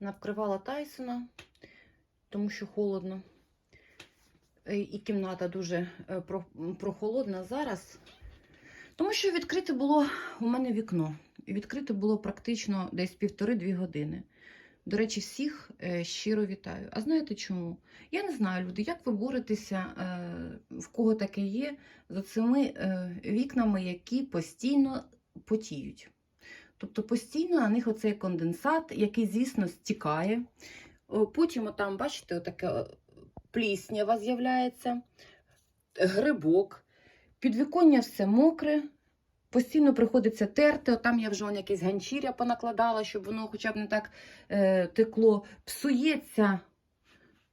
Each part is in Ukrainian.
Навкривала Тайсона, тому що холодно. Е, І кімната дуже е, прохолодна зараз. Тому що відкрите було у мене вікно. Відкрите було практично десь півтори-дві години. До речі, всіх е, щиро вітаю. А знаєте чому? Я не знаю, люди, як ви боретеся, в кого таке є, з цими вікнами, які постійно потіють. Тобто постійно на них оцей конденсат, який, звісно, стікає. Потім там, бачите, отаке е, пліснява з'являється, грибок, підвіконня все мокре, постійно приходиться терти. Там я вже якесь ганчір'я понакладала, щоб воно хоча б не так е, текло. Псується.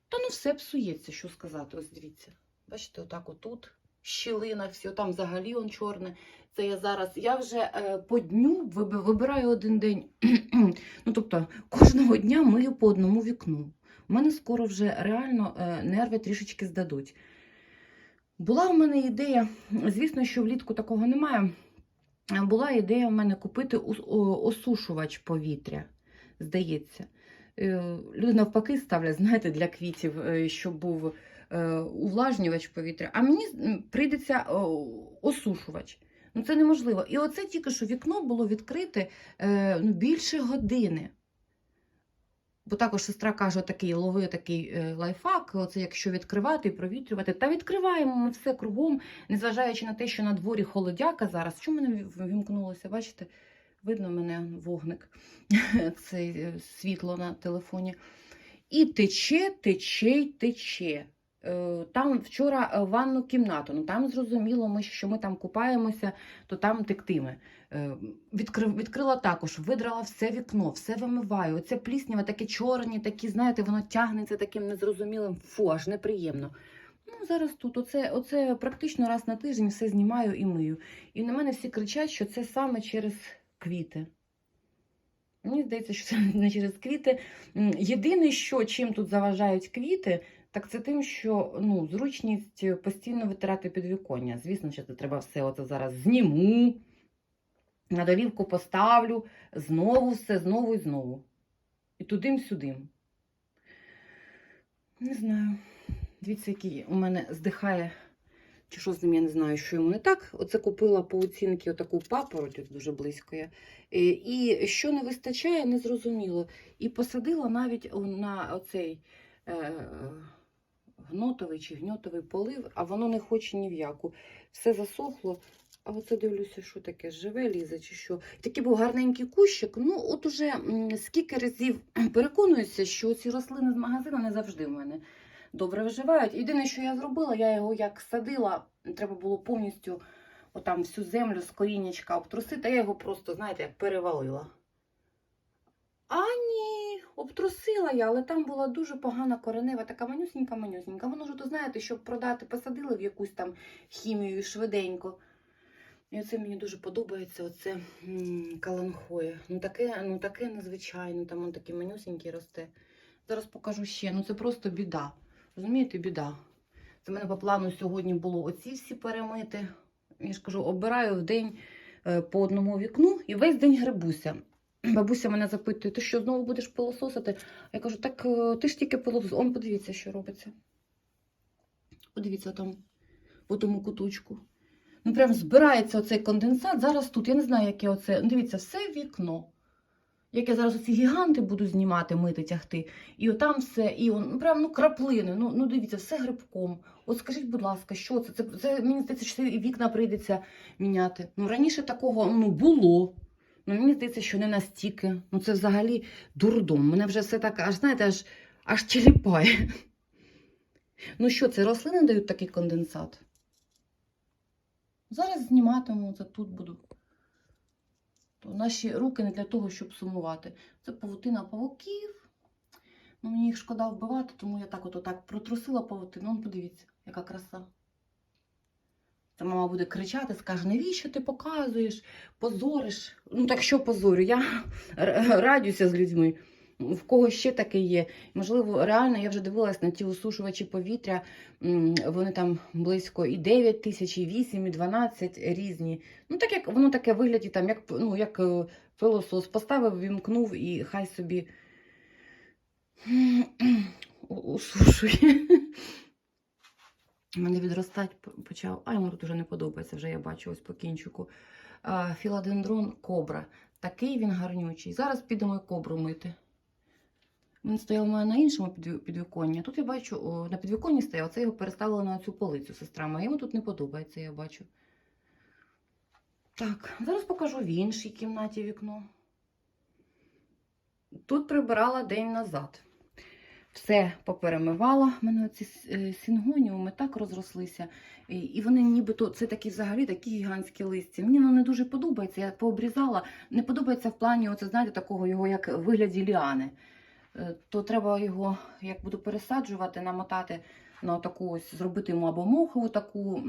Та ну все псується, що сказати. Ось дивіться. Бачите, отак отут щілина, все, там взагалі он чорне. Це я зараз. Я вже е, по дню вибираю один день. ну, тобто, кожного дня мию по одному вікну. У мене скоро вже реально е, нерви трішечки здадуть. Була в мене ідея, звісно, що влітку такого немає. Була ідея в мене купити осушувач повітря, здається. Е, Люди навпаки ставлять, знаєте, для квітів, е, щоб був увлажнювач повітря, а мені прийдеться осушувач. Ну це неможливо. І оце тільки що вікно було відкрите е, ну, більше години. Бо також сестра каже, такий лови такий е, лайфхак, оце якщо відкривати і провітрювати. Та відкриваємо ми все кругом, незважаючи на те, що на дворі холодяка зараз. Чому мене вімкнулося? Бачите? Видно мене вогник, це е, світло на телефоні. І тече, тече, й тече. Е, Там вчора е, ванну кімнату, ну там зрозуміло, ми, що ми там купаємося, то там тектиме. Е, Відкрив, відкрила також, видрала все вікно, все вимиваю. Оце пліснява, таке чорні, такі, знаєте, воно тягнеться таким незрозумілим, фу, аж неприємно. Ну, зараз тут, оце, оце практично раз на тиждень все знімаю і мию. І на мене всі кричать, що це саме через квіти. Мені здається, що це не через квіти. Єдине, що чим тут заважають квіти, так це тим, що ну, зручність постійно витирати підвіконня. Звісно, що це треба все оце зараз зніму, на долівку поставлю, знову все, знову і знову. І тудим-сюдим. Не знаю. Дивіться, який у мене здихає. Чи що з ним, я не знаю, що йому не так. Оце купила по оцінки отаку папороть, от дуже близько я. Е, І що не вистачає, не зрозуміло. І посадила навіть на оцей е, гнотовий чи гньотовий полив, а воно не хоче ні в яку. Все засохло. А оце дивлюся, що таке, живе лізе чи що. Такий був гарненький кущик. Ну, от уже скільки разів переконуюся, що ці рослини з магазину не завжди в мене добре виживають. Єдине, що я зробила, я його як садила, треба було повністю отам всю землю з коріннячка обтрусити, а я його просто, знаєте, як перевалила. А обтрусила я, але там була дуже погана коренева, така манюсінька-манюсінька. Воно ж, то знаєте, щоб продати, посадили в якусь там хімію швиденько. І оце мені дуже подобається, оце каланхоє. Ну таке, ну таке незвичайне, там он такий манюсінький росте. Зараз покажу ще. Ну це просто біда. Розумієте, біда. Це мене по плану сьогодні було оці всі перемити. Я ж кажу, обираю в день е, по одному вікну і весь день грибуся. Бабуся мене запитує, ти що знову будеш пилососити? Я кажу, так е, ти ж тільки пилосос. Он подивіться, що робиться. Подивіться там, по тому куточку. Ну, прям збирається оцей конденсат. Зараз тут. Я не знаю, яке оце. Ну, Дивіться, все вікно. Як я зараз оці гіганти буду знімати, мити, тягти. І отам все, і он, ну, прям ну, краплини. Ну, ну дивіться, все грибком. От скажіть, будь ласка, що це? Це, це мені здається, що вікна прийдеться міняти. Ну, раніше такого ну, було. Ну, мені здається, що не настільки. Ну, це взагалі дурдом. Мене вже все так, аж знаєте, аж, аж челіпає. Ну що, це рослини дають такий конденсат? Зараз зніматиму, це тут буду. То наші руки не для того, щоб сумувати. Це павутина павуків. Ну, мені їх шкода вбивати, тому я так от отак протрусила павутину. Ну, подивіться, яка краса. Це мама буде кричати, скаже, навіщо ти показуєш, позориш. Ну так що позорю? Я радюся з людьми. В кого ще таке є? Можливо, реально я вже дивилась на ті осушувачі повітря. Вони там близько і 9 тисяч, і 8, і 12 різні. Ну, так як воно таке вигляді, там, як, ну, як е, пилосос. Поставив, вімкнув і хай собі усушує. Мене відростати почав. А йому тут вже не подобається, вже я бачу ось по кінчику. Філадендрон кобра. Такий він гарнючий. Зараз підемо і кобру мити. Він стояв у мене на іншому підвіконні. Тут я бачу, на підвіконні стояв, це його переставили на цю полицю сестра моя. Йому тут не подобається, я бачу. Так, зараз покажу в іншій кімнаті вікно. Тут прибирала день назад. Все поперемивала. У мене ці сінгоніуми так розрослися. І- вони нібито це такі взагалі такі гігантські листя. Мені воно не дуже подобається. Я пообрізала. Не подобається в плані, оце, знаєте, такого його, як вигляді ліани. Е, То треба його, як буду пересаджувати, намотати на таку ось, зробити йому або мохову таку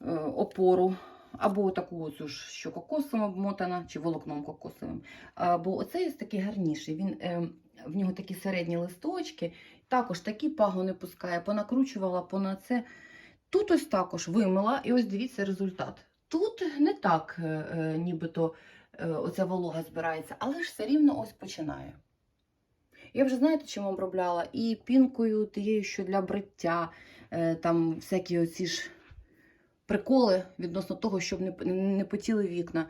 е, опору, або таку оцю ж, що кокосом обмотана, чи волокном кокосовим. Бо оцей ось такий гарніший. Він, е, в нього такі середні листочки, також такі пагони пускає, понакручувала понад це. Тут ось також вимила, і ось дивіться результат. Тут не так, е, е, нібито оця волога збирається, але ж все рівно ось починає. Я вже знаєте, чим обробляла? І пінкою тією, що для бриття, там всякі оці ж приколи відносно того, щоб не, не потіли вікна.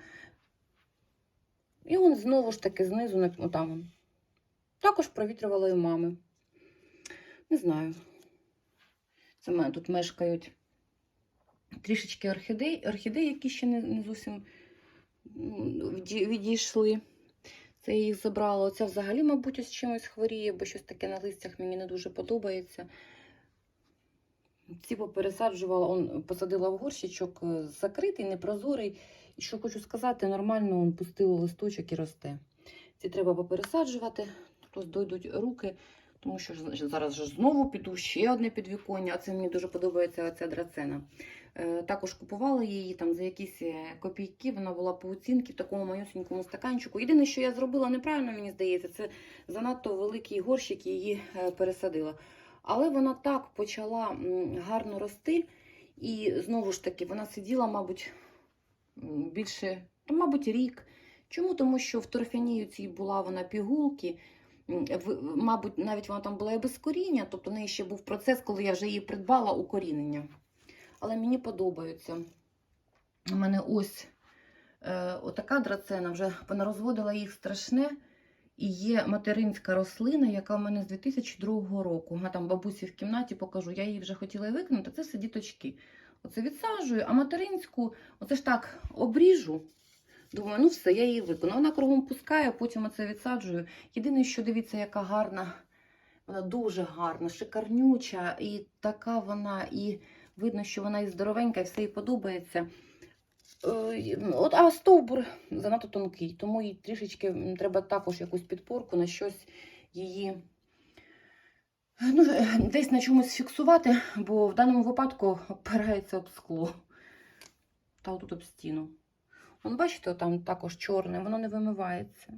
І он знову ж таки знизу, отам. Також провітрювала і мами. Не знаю. Це в мене тут мешкають трішечки орхідей, орхідей, які ще не, не зовсім відійшли. Це я їх забрала. Оця взагалі, мабуть, ось чимось хворіє, бо щось таке на листях мені не дуже подобається. Ці попересаджувала, он посадила в горщичок е, закритий, непрозорий. І що хочу сказати, нормально он пустило листочок і росте. Ці треба попересаджувати, ось дойдуть руки, тому що зараз же знову піду ще одне підвіконня, а це мені дуже подобається оця драцена. Е, Також купувала її там за якісь е, копійки, вона була по оцінці в такому малюсенькому стаканчику. Єдине, що я зробила неправильно, мені здається, це занадто великий горщик її пересадила. Але вона так почала гарно рости, і знову ж таки вона сиділа, мабуть, більше, мабуть, рік. Чому? Тому що в торфянію цій була вона пігулки. Мабуть, навіть вона там була і без коріння, тобто в неї ще був процес, коли я вже її придбала укорінення. Але мені подобаються. У мене ось е, отака драцена, вже понарозводила їх страшне. І є материнська рослина, яка в мене з 2002 року. А там бабусі в кімнаті покажу. Я її вже хотіла викинути. Це все діточки. Оце відсаджую, а материнську, оце ж так обріжу. Думаю, ну все, я її викину. Вона кругом пускає, потім оце відсаджую. Єдине, що дивіться, яка гарна, вона дуже гарна, шикарнюча, і така вона, і видно, що вона і здоровенька, і все їй подобається. Е, От, а стовбур занадто тонкий, тому їй трішечки треба також якусь підпорку на щось її ну, е, десь на чомусь фіксувати, бо в даному випадку опирається об скло та отут об стіну. Вон, бачите, там також чорне, воно не вимивається.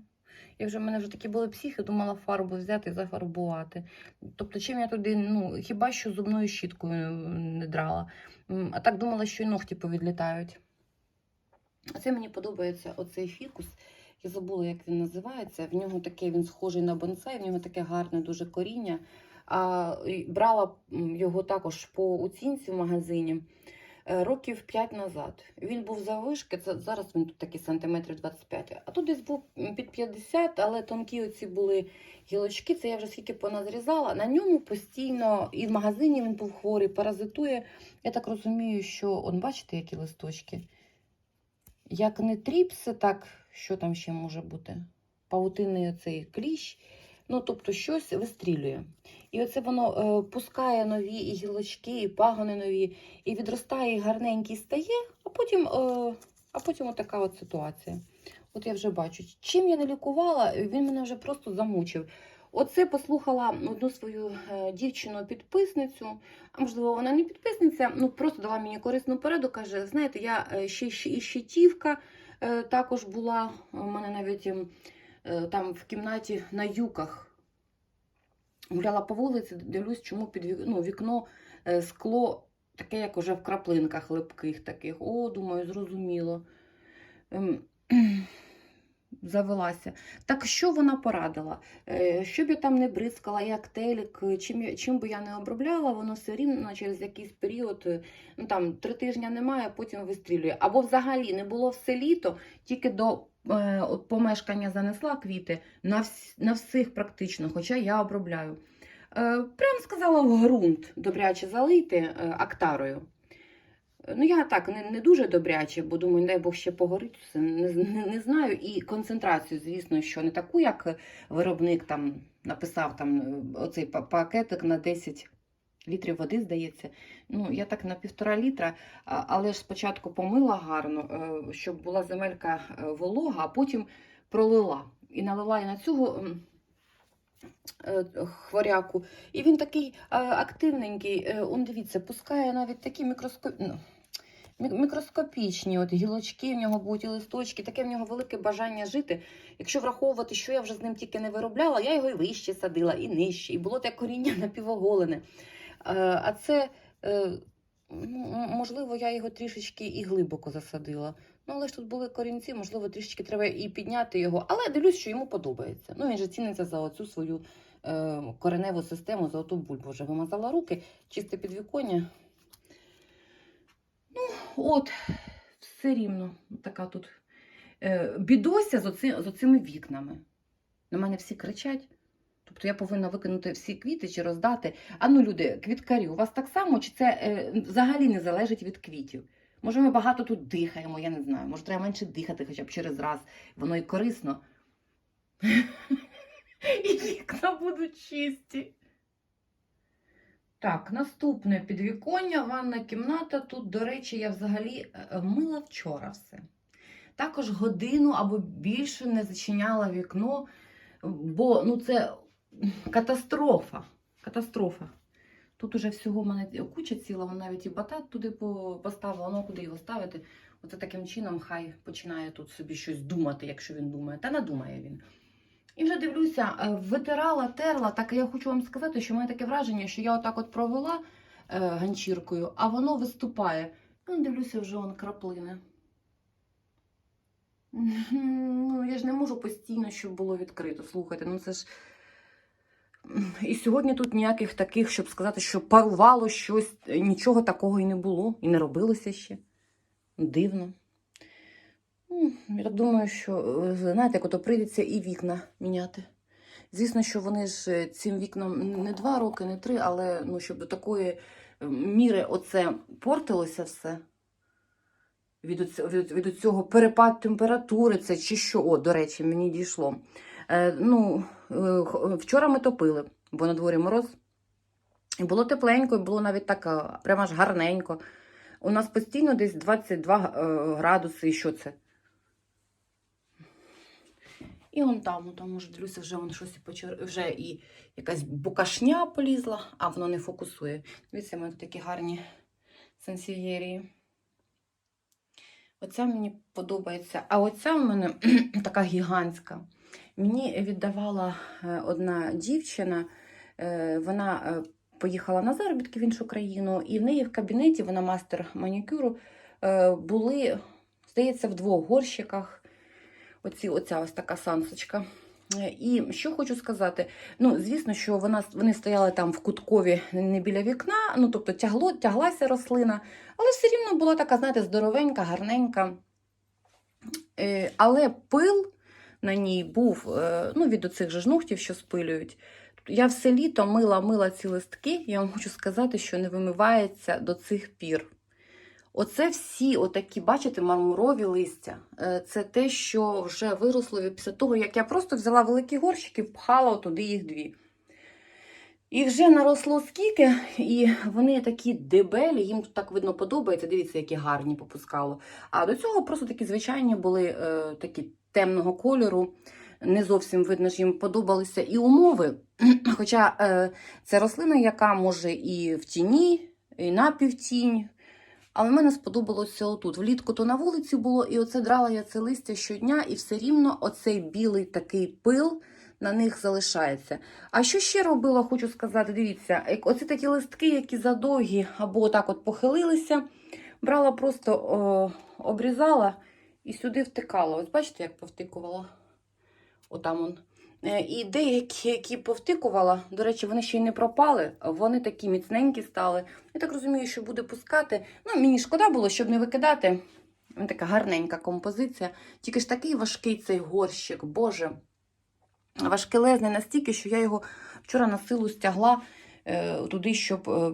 Я вже в мене вже такі були психи, думала фарбу взяти і зафарбувати. Тобто, чим я туди, ну, хіба що зубною щіткою не драла. А так думала, що й ногті повідлітають. Це мені подобається оцей фікус. Я забула, як він називається. В нього таке він схожий на бонсай, в нього таке гарне дуже коріння. А, брала його також по оцінці в магазині е, років 5 назад. Він був заввишки, це зараз він тут такий сантиметрів 25. А тут десь був під 50, але тонкі оці були гілочки. Це я вже скільки поназрізала. На ньому постійно і в магазині він був хворий, паразитує. Я так розумію, що, он, бачите, які листочки? Як не тріпси, так що там ще може бути? Павутинний оцей кліщ. Ну, тобто щось вистрілює. І оце воно е, пускає нові і гілочки, і пагони нові, і відростає, і гарненький стає, а потім, е, а потім отака от ситуація. От я вже бачу, чим я не лікувала, він мене вже просто замучив. Оце послухала одну свою е, дівчину-підписницю, а можливо, вона не підписниця, ну просто дала мені корисну пораду. Каже: знаєте, я е, ще, і щитівка е, також була. У мене навіть ем, там в кімнаті на юках. Гуляла по вулиці, дивлюсь, чому під ну, вікно е, скло таке, як уже в краплинках липких таких. О, думаю, зрозуміло. Завелася. Так що вона порадила? Е, Що б я там не бризкала, як телік, чим, чим би я не обробляла, воно все рівно через якийсь період, е, ну там три тижні немає, потім вистрілює. Або взагалі не було все літо, тільки до е, от помешкання занесла квіти на, вс, на всіх практично, хоча я обробляю. Е, прям сказала в ґрунт добряче залити е, актарою. Е, Ну, я так не, не дуже добряче, бо думаю, дай Бог ще погорить, не, не, не знаю. І концентрацію, звісно, що не таку, як виробник там написав там е, оцей пакетик на 10 літрів води, здається. Ну, я так на півтора літра, але ж спочатку помила гарно, е, щоб була земелька волога, а потім пролила. І налила і на цього хворяку. І він такий е, активненький. Е, Он дивіться, пускає навіть такі мікроскоп... ну, мікроскопічні от гілочки в нього будуть і листочки. Таке в нього велике бажання жити. Якщо враховувати, що я вже з ним тільки не виробляла, я його і вище садила, і нижче, і було те коріння напівоголене. Е, А це, е, ну, можливо, я його трішечки і глибоко засадила. Ну, але ж тут були корінці, можливо, трішечки треба і підняти його. Але дивлюсь, що йому подобається. Ну, він же ціниться за оцю свою е, кореневу систему, за оту бульбу. Вже вимазала руки, чисте підвіконня. Ну, от, все рівно така тут е, бідося з, оці, з оцими вікнами. На мене всі кричать. Тобто я повинна викинути всі квіти чи роздати. А ну, люди, квіткарі, у вас так само, чи це е, взагалі не залежить від квітів? Може, ми багато тут дихаємо, я не знаю. Може, треба менше дихати хоча б через раз. Воно і корисно. І вікна будуть чисті. Так, наступне підвіконня, ванна кімната. Тут, до речі, я взагалі е, мила вчора все. Також годину або більше не зачиняла вікно, бо ну, це катастрофа. Катастрофа. Тут уже всього в мене куча ціла, вон навіть і батат туди поставила, ну куди його ставити. Оце таким чином хай починає тут собі щось думати, якщо він думає. Та надумає він. І вже дивлюся, е, витирала, терла, так я хочу вам сказати, що мене таке враження, що я отак от провела е, ганчіркою, а воно виступає. Ну, дивлюся, вже он краплини. Ну, я ж не можу постійно, щоб було відкрито. Слухайте, ну це ж. І сьогодні тут ніяких таких, щоб сказати, що парувало щось, нічого такого і не було, і не робилося ще. Дивно. Я так думаю, що, е, знаєте, як ото прийдеться і вікна міняти. Звісно, що вони ж е, цим вікнам не два роки, не три, але ну, щоб до такої е, міри оце портилося все. Від, від, від цього перепад температури, це чи що, о, до речі, мені дійшло. Е, ну, е, вчора ми топили, бо на дворі мороз. І було тепленько, і було навіть так е, прямо аж гарненько. У нас постійно десь 22 е, градуси, і що це? І он там, он там, може, дивлюся, вже вон щось почер... вже і якась букашня полізла, а воно не фокусує. Дивіться, тут такі гарні сансів'єрії. Оця мені подобається. А оця в мене така гігантська. Мені віддавала е, одна дівчина, е, вона е, поїхала на заробітки в іншу країну, і в неї в кабінеті, вона мастер манікюру, були, здається, в двох горщиках. Оці, оця ось така сансочка. І що хочу сказати, ну, звісно, що вона, вони стояли там в куткові не біля вікна, ну, тобто тягло, тяглася рослина, але все рівно була така, знаєте, здоровенька, гарненька. Але пил на ній був е, ну, від оцих же ж ногтів, що спилюють. Я все літо мила мила ці листки, я вам хочу сказати, що не вимивається до цих пір. Оце всі отакі, бачите, мармурові листя. Е, Це те, що вже виросло після того, як я просто взяла великі горщики, впхала туди їх дві. І вже наросло скільки, і вони такі дебелі, їм так видно подобається. Дивіться, які гарні попускало. А до цього просто такі звичайні були е, такі темного кольору. Не зовсім видно, що їм подобалися і умови. Хоча е, це рослина, яка може і в тіні, і на півтінь. Але мене сподобалося отут. Влітку то на вулиці було, і оце драла я це листя щодня, і все рівно оцей білий такий пил на них залишається. А що ще робила, хочу сказати, дивіться, оці такі листки, які задовгі або так от похилилися, брала просто о, обрізала і сюди втикала. Ось бачите, як повтикувала. Отам он. Е, І деякі, які повтикувала, до речі, вони ще й не пропали, вони такі міцненькі стали. Я так розумію, що буде пускати. Ну, мені шкода було, щоб не викидати. Ось така гарненька композиція. Тільки ж такий важкий цей горщик, боже. Важкелезний настільки, що я його вчора на силу стягла е, туди, щоб е,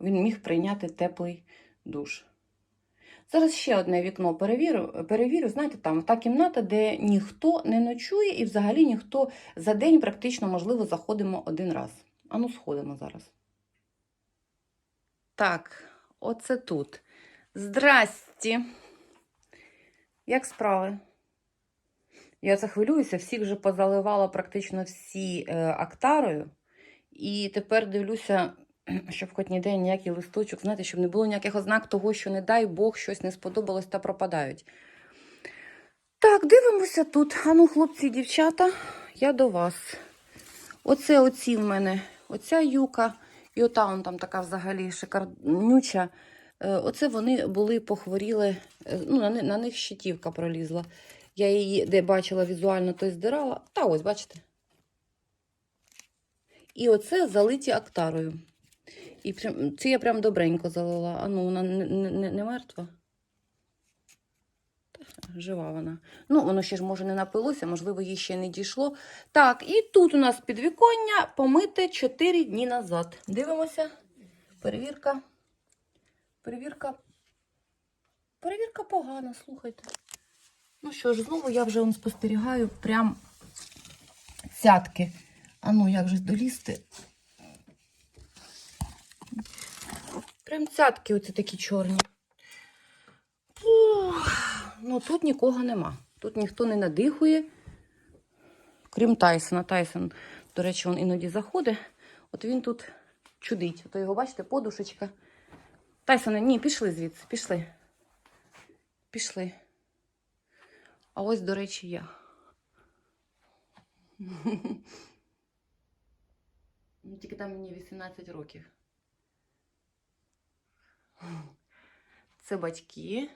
він міг прийняти теплий душ. Зараз ще одне вікно перевірю. перевірю. Знаєте, там та кімната, де ніхто не ночує, і взагалі ніхто за день практично, можливо, заходимо один раз. Ану, сходимо зараз. Так, оце тут. Здрасті. Як справи? Я це хвилююся, всіх вже позаливала практично всі е, актарою. І тепер дивлюся, щоб хоч ніде ніякий листочок, знаєте, щоб не було ніяких ознак того, що, не дай Бог, щось не сподобалось та пропадають. Так, дивимося тут. Ану, хлопці і дівчата, я до вас. Оце оці в мене, оця юка, і ота он там така взагалі шикарнюча. Е, Оце вони були похворіли, е, ну, на, на них щитівка пролізла. Я її де бачила візуально, то й здирала. Та ось, бачите. І оце залиті актарою. І прям, це я прям добренько залила. А ну, вона не, не, не- мертва. Жива вона. Ну, воно ще ж може не напилося, можливо, їй ще не дійшло. Так, і тут у нас підвіконня помите 4 дні назад. Дивимося. Перевірка. Перевірка. Перевірка погана, слухайте. Ну що ж, знову я вже он спостерігаю прям цятки. А ну, як же долізти? Прям цятки оці такі чорні. Ну тут нікого нема. Тут ніхто не надихує. Крім Тайсона. Тайсон, до речі, він іноді заходить. От він тут чудить. То його, бачите, подушечка. Тайсоне, ні, пішли звідси, пішли. Пішли. А ось, до речі, я. Ну, Тільки там мені 18 років. Це батьки.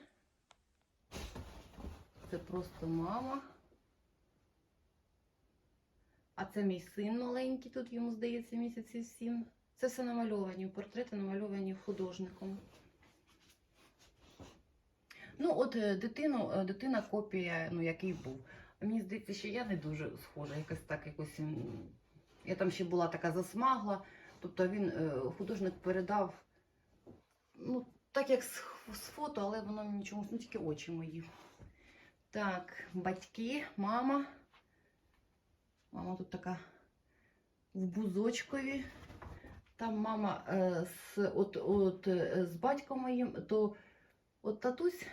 Це просто мама. А це мій син маленький, тут йому здається місяців сім. Це все намальовані, портрети намальовані художником. Ну, от е, дитину, е, дитина копія, ну, який був. Мені здається, що я не дуже схожа, якось так якось. Я там ще була така засмагла. Тобто він, е, художник передав, ну, так як з, з фото, але воно мені ну тільки очі мої. Так, батьки, мама. Мама тут така в бузочкові. Там мама е, з, от, от, е, з батьком моїм, то от татусь,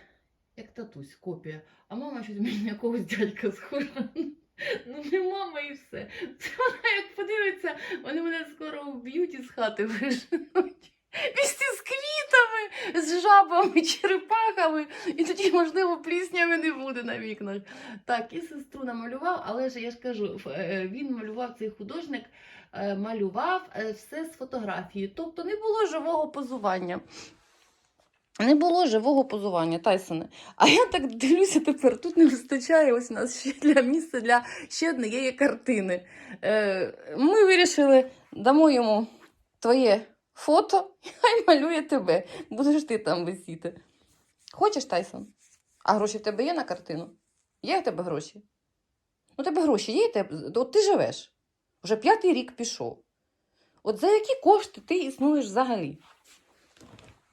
як татусь, копія. А мама щось мені якогось дядька схожа. Ну, не мама і все. Це вона як подивиться, вони мене скоро вб'ють і з хати виженуть. З квітами, з жабами, черепахами, і тоді, можливо, пліснями не буде на вікнах. Так, і сестру намалював, але ж я ж кажу, е, він малював цей художник, е, малював е, все з фотографії. Тобто не було живого позування. Не було живого позування, Тайсоне. А я так дивлюся тепер, тут не вистачає ось у нас ще для місця для ще однієї картини. Ми вирішили, дамо йому твоє фото, хай малює тебе. Будеш ти там висіти. Хочеш, Тайсон? А гроші в тебе є на картину? Є в тебе гроші? Ну, тебе гроші є, тебе? от ти живеш. Вже п'ятий рік пішов. От за які кошти ти існуєш взагалі?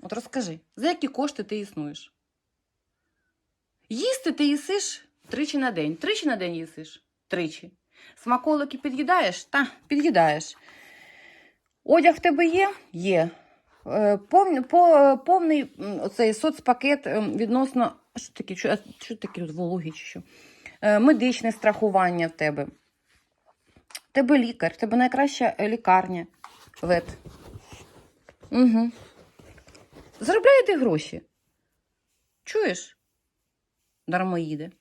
От розкажи, за які кошти ти існуєш? Їсти ти їсиш тричі на день. Тричі на день їсиш? Тричі. Смаколики під'їдаєш? Та, під'їдаєш. Одяг в тебе є? Є. Е, Повний, по, повний м, соцпакет ем, відносно. Що таке, що, що таке вологі чи що? Е, Медичне страхування в тебе. Тебе лікар, в тебе найкраща е, лікарня. Вет. Угу. Заробляєте гроші. Чуєш? Дармоїде.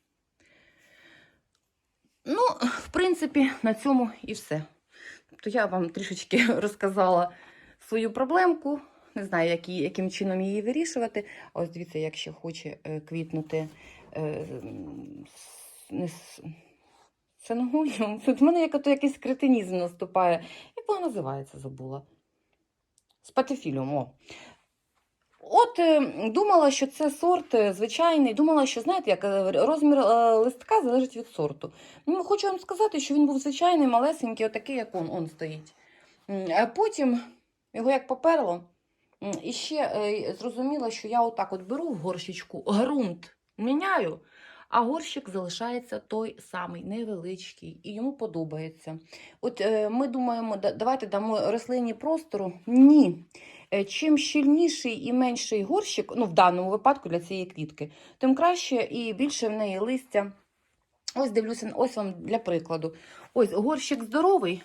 Ну, в принципі, на цьому і все. Тобто я вам трішечки розказала свою проблемку. Не знаю, які, яким чином її вирішувати. Ось дивіться, як ще хоче е, квітнути е, не с- в мене як якийсь кретинізм наступає. Як вона називається, забула. Спатифіліум, о. От е, думала, що це сорт е, звичайний. Думала, що знаєте, як е, розмір листка залежить від сорту. Ну, хочу вам сказати, що він був звичайний, малесенький, отакий, як он, он стоїть. А потім його як поперло. І ще зрозуміла, що я отак от беру в горщичку, ґрунт міняю, а горщик залишається той самий, невеличкий, і йому подобається. От ми думаємо, давайте дамо рослині простору. Ні. Е, Чим щільніший і менший горщик, ну в даному випадку для цієї квітки, тим краще і більше в неї листя. Ось дивлюся, ось вам для прикладу. Ось горщик здоровий,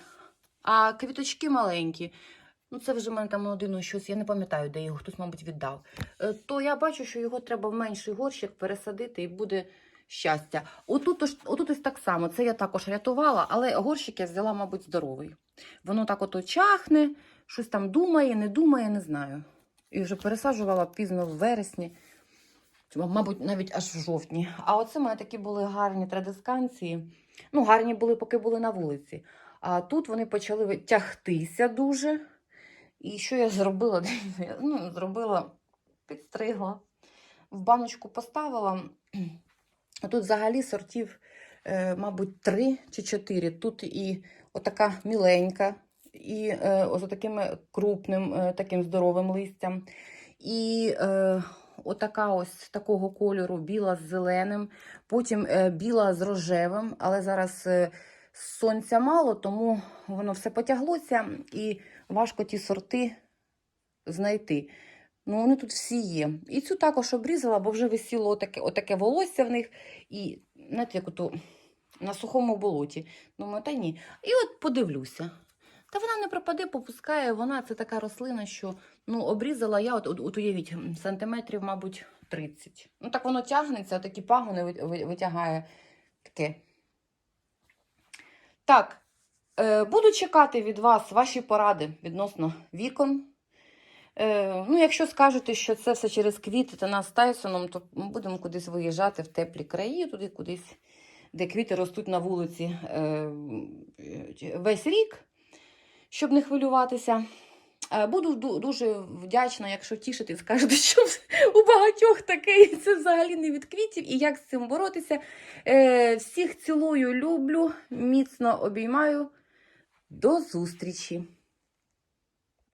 а квіточки маленькі. Ну, це вже в мене там один щось, я не пам'ятаю, де його хтось, мабуть, віддав. Е, То я бачу, що його треба в менший горщик пересадити і буде щастя. Отут, отут ось так само. Це я також рятувала, але горщик я взяла, мабуть, здоровий. Воно так ото чахне, щось там думає, не думає, не знаю. І вже пересаджувала пізно в вересні, мабуть, навіть аж в жовтні. А оце мене такі були гарні традисканції. Ну, гарні були, поки були на вулиці. А тут вони почали тягтися дуже. І що я зробила? Ну, зробила, підстригла, в баночку поставила. А тут взагалі сортів, е, мабуть, три чи чотири. Тут і отака міленька, і е, ось таким крупним, е, таким здоровим листям. І е, отака ось такого кольору, біла з зеленим, потім е, біла з рожевим, але зараз е, сонця мало, тому воно все потяглося і важко ті сорти знайти. Ну, вони тут всі є. І цю також обрізала, бо вже висіло отаке, отаке волосся в них. І, знаєте, як ото на сухому болоті. Думаю, та ні. І от подивлюся. Та вона не пропаде, попускає. Вона це така рослина, що ну, обрізала я, от, от, уявіть, сантиметрів, мабуть, 30. Ну, так воно тягнеться, такі пагони ви- ви- витягає. Таке. Так, е, буду чекати від вас ваші поради відносно вікон. Е, ну, якщо скажете, що це все через квіти та нас Тайсоном, то ми будемо кудись виїжджати в теплі краї, туди кудись, де квіти ростуть на вулиці е, е, весь рік, щоб не хвилюватися. Е, Буду дуже вдячна, якщо тішити, скажете, що у багатьох таке, і це взагалі не від квітів, і як з цим боротися. Е, Всіх цілую, люблю, міцно обіймаю. До зустрічі!